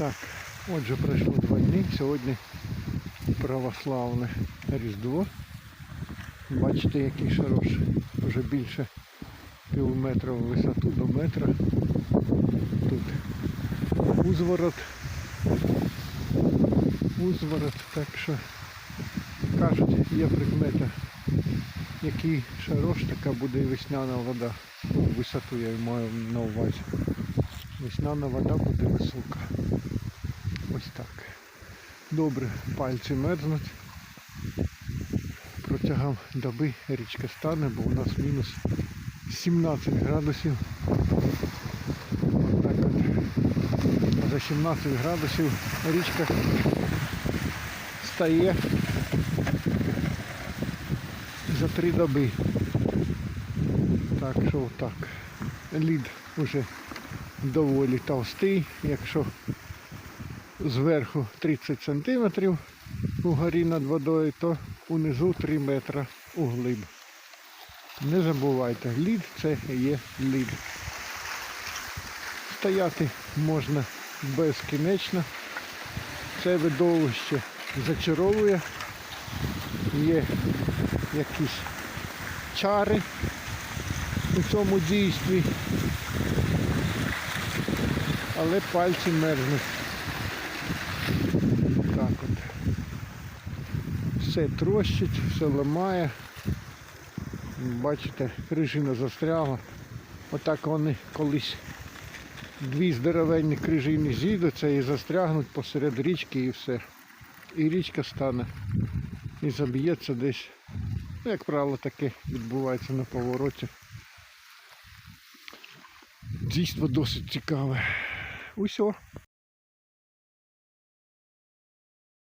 Так, отже, пройшло два дні. Сьогодні православне Різдво. Бачите, який шарош. Вже більше кілометра в висоту до метра. Тут узворот. Узворот, так що кажуть, є прикмета, який шарош, така буде і весняна вода. Ну, висоту я маю на увазі. Весняна вода буде висока. Ось так. Добре, пальці мерзнуть. Протягом доби річка стане, бо у нас мінус 17 градусів. Так от. За 17 градусів річка стає за три доби. Так що так. Лід вже доволі товстий, якщо зверху 30 см угорі над водою, то унизу 3 метри углиб. Не забувайте, лід це є лід. Стояти можна безкінечно. Це видовище зачаровує. Є якісь чари у цьому дійстві, але пальці мерзнуть. Так от. Все трощить, все ламає. Бачите, крижина застрягла. Отак вони колись дві здоровенні крижини зійдуться і застрягнуть посеред річки і все. І річка стане. І заб'ється десь. Ну, як правило, таке відбувається на повороті. Дійство досить цікаве. puxou.